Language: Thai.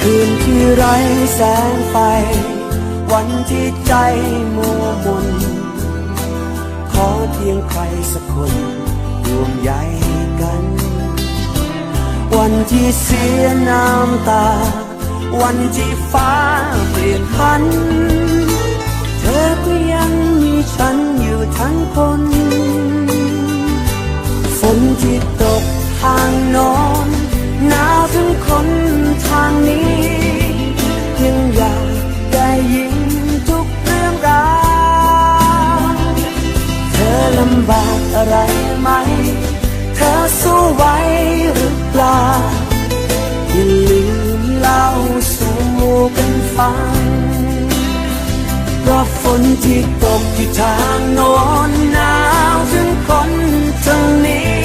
คืนที่ไร้แสงไฟ วันที่ใจมัวมน ขอเพียงใครสักคนรวมใยกัน วันที่เสียน้ำตา วันที่ฟ้าเปลี่ยนพัน ลำบากอะไรไหม เธอสู้ไหวหรือเปล่า อย่าลืมเล่าสู่กันฟังเพราะฝนที่ตกที่ทางโน้นหนาวถึงคนทางนี้